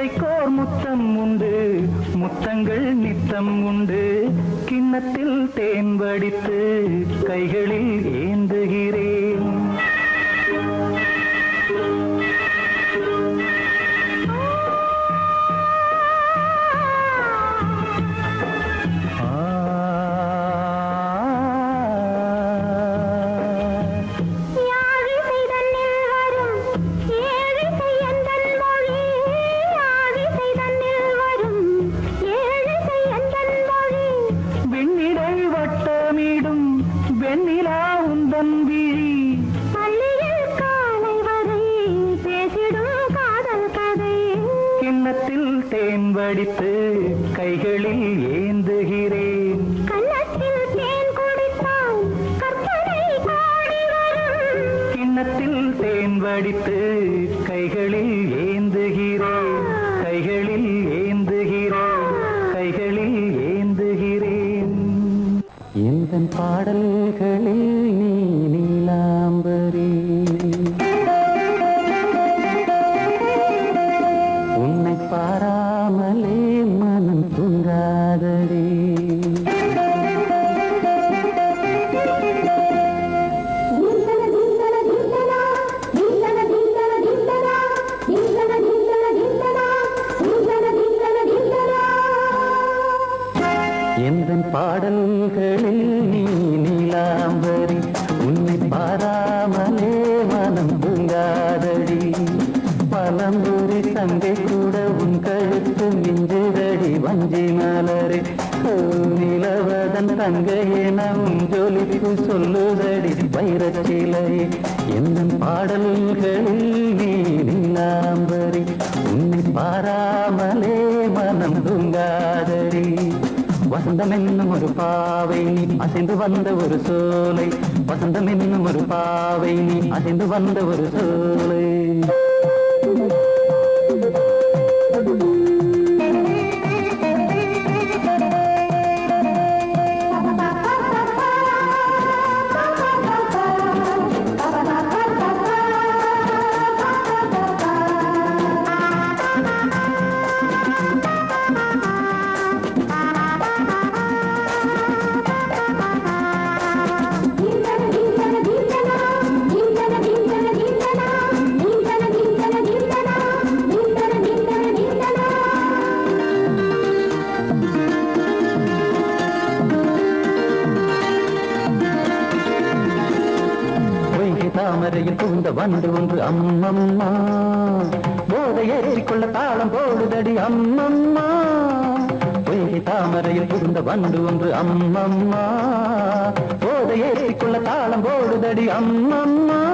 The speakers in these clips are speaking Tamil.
Mexico. தங்கை கூட உன் கழுத்து மிஞ்சுதடி வஞ்சி மலரே. நிலவதன் தங்கையினவும் ஜொலிப்பு சொல்லுதடி வைரச்சிலை எந்த பாடல்களில் நீ நிலாம்பரி உன்னை பாராமலே மனம் துங்காதடி. வசந்தம் என்னும் ஒரு பாவை நீ அசைந்து வந்த ஒரு சோலை. வசந்தம் என்னும் ஒரு பாவை நீ அசைந்து வந்த ஒரு சோலை. கொள்ள வந்து ஒன்று அம்மம்மா. போதை ஏற்றிக்கொள்ள தாளம் போடுதடி அம்மம்மா. பொய்கை தாமரையில் புகுந்த வந்து ஒன்று அம்மம்மா. போதை ஏற்றிக்கொள்ள தாளம் போடுதடி அம்மம்மா.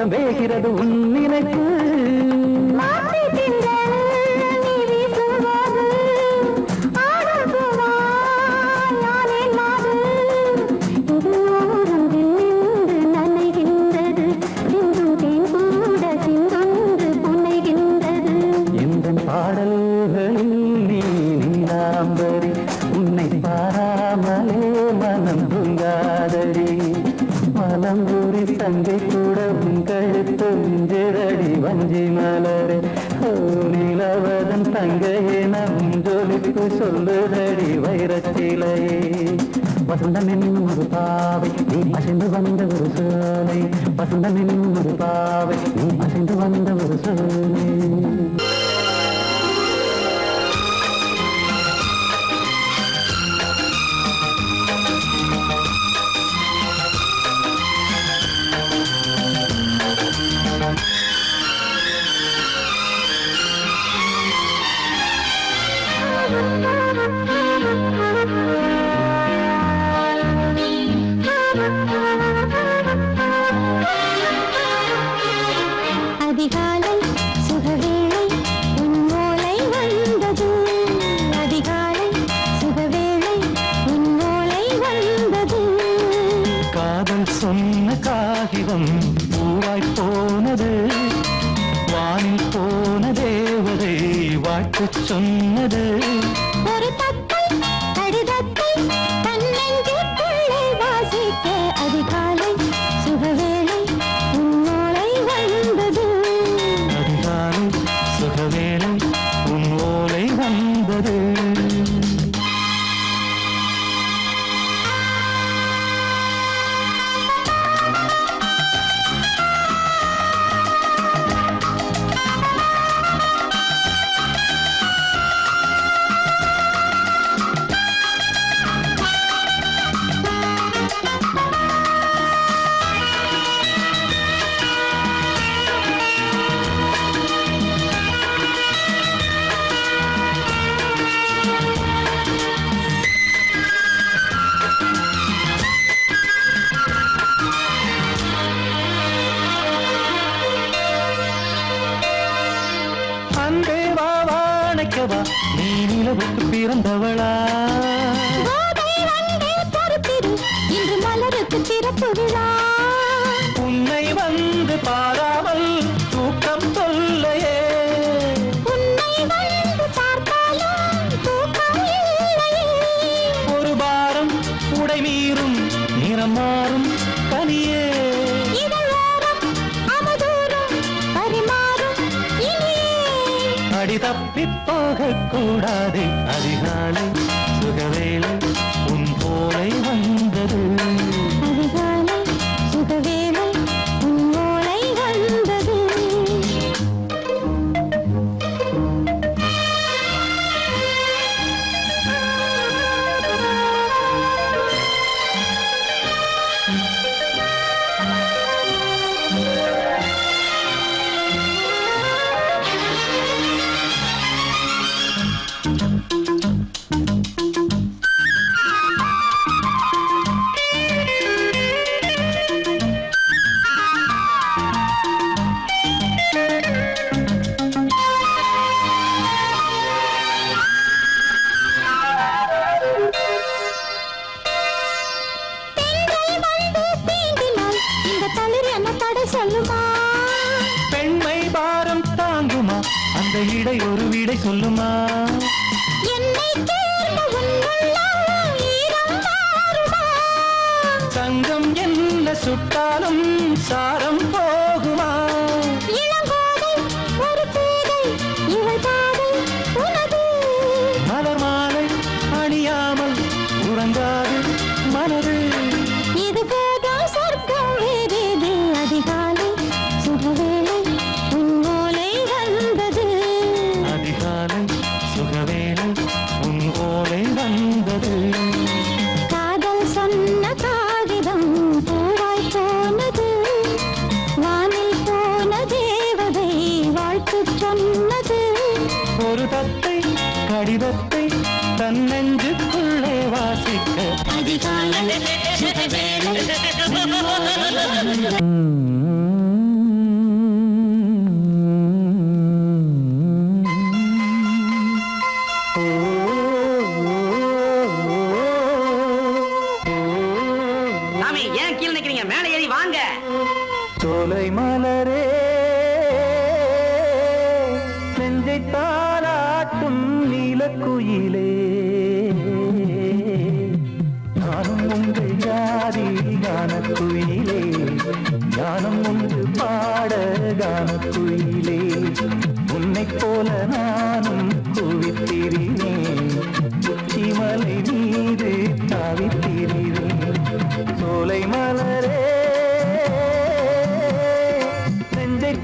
ரத்தம் வேகிறது உன் நினைப்பு. வந்தவர் சரணே பூவாய் போனது வானில் போன தேவதை வாழ்த்து சொன்னது. தப்பி போகக்கூடாது அதிகாலை சுகவேலை உன் போலை வந்தது.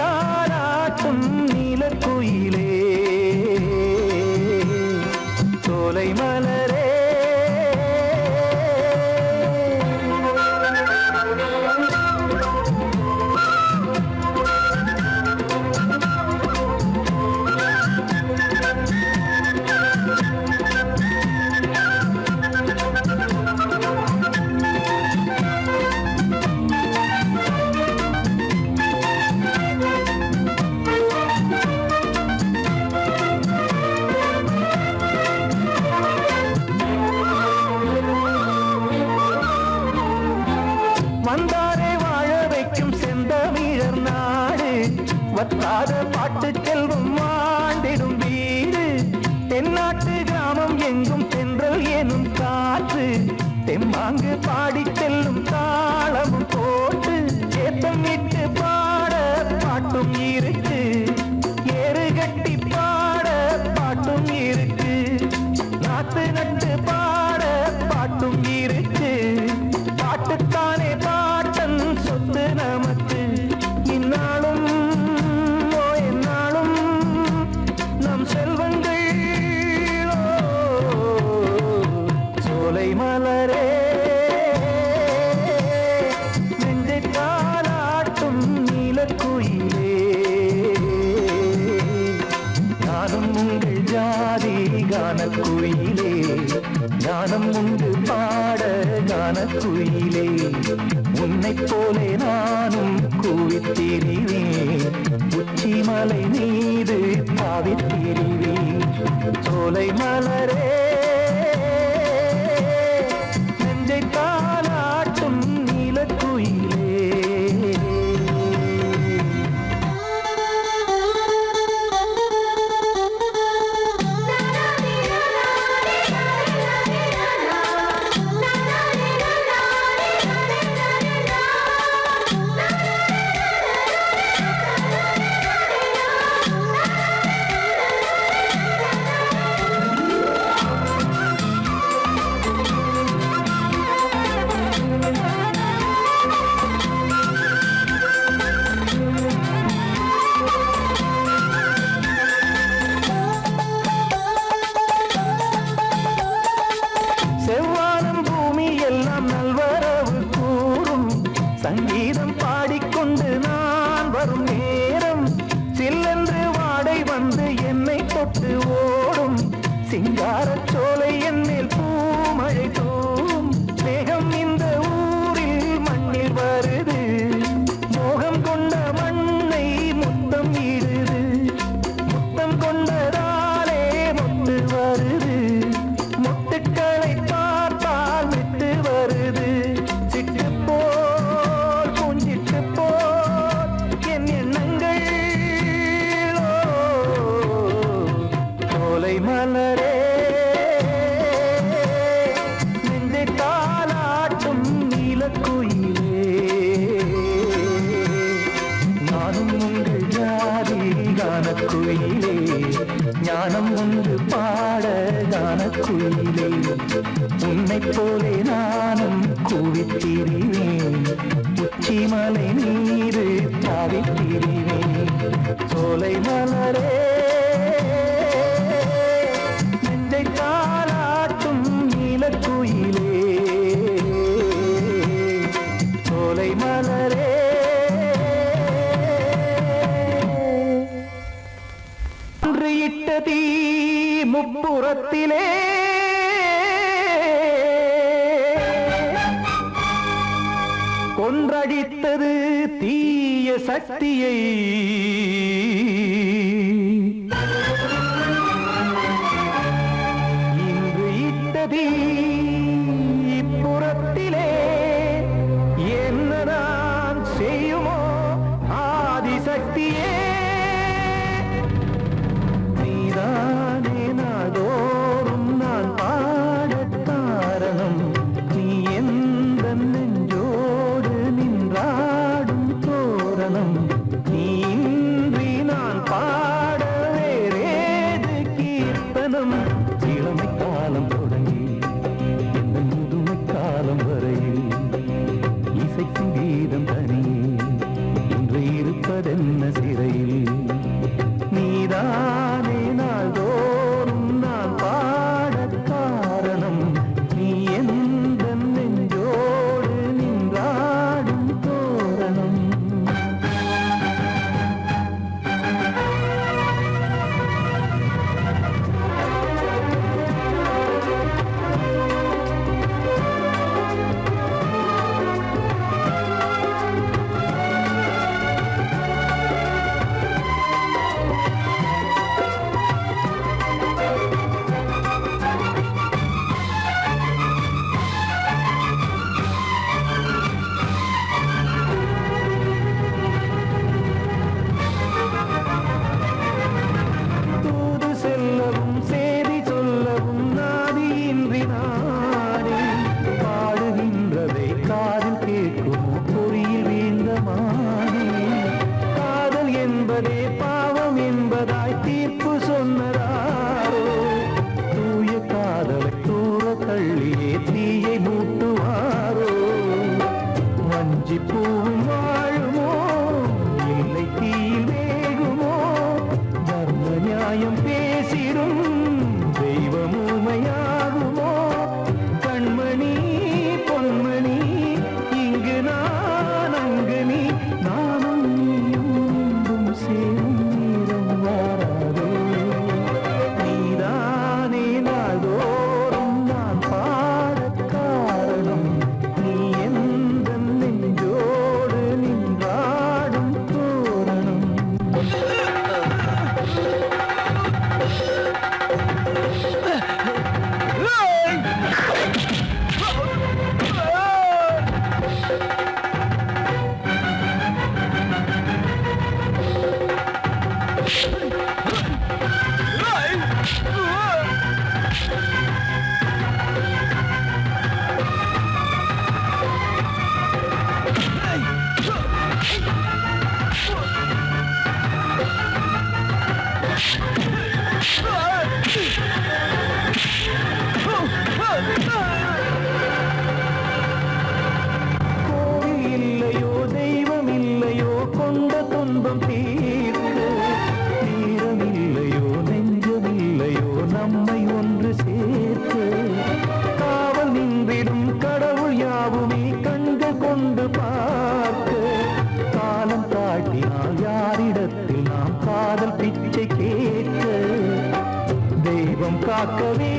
தாராட்டும் நீலக்குயிலே சோலை மலை வற்றாத பாட்டு செல்வம் ஆண்டிடும் வீடு. தென்னாட்டு கிராமம் எங்கும் தென்றல் எனும் காற்று. தெம்மாங்கு பாடி திரிவேன் உச்சிமலை மீது பாவி திரிவேன் சோலை மலரே ஒன்று பாட கானக்குயிலே உன்னை போலே நானும் குவித்திரிவேன் உச்சிமலை நீரு தாவித்திரிவேன் சோலை மலரே. நெஞ்சை தாளாட்டும் தீ முப்புறத்திலே. கொன்றடித்தது தீய சக்தியை. എന്ന സിര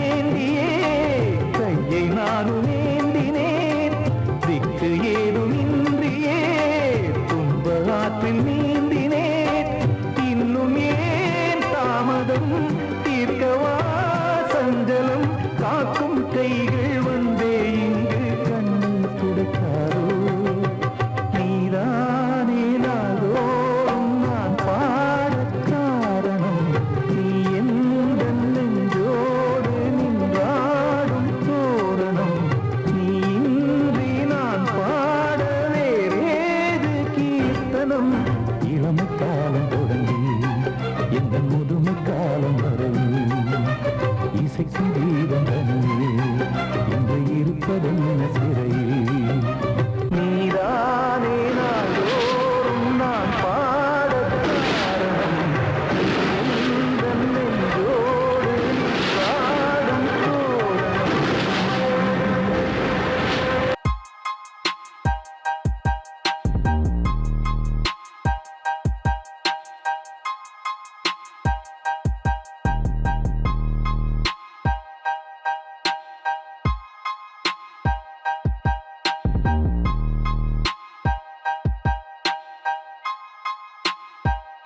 காக்க வேண்டியே கையை நானுமே இசைக்கும் தீபம் தனியே இன்று இருப்பதென்ன சிறை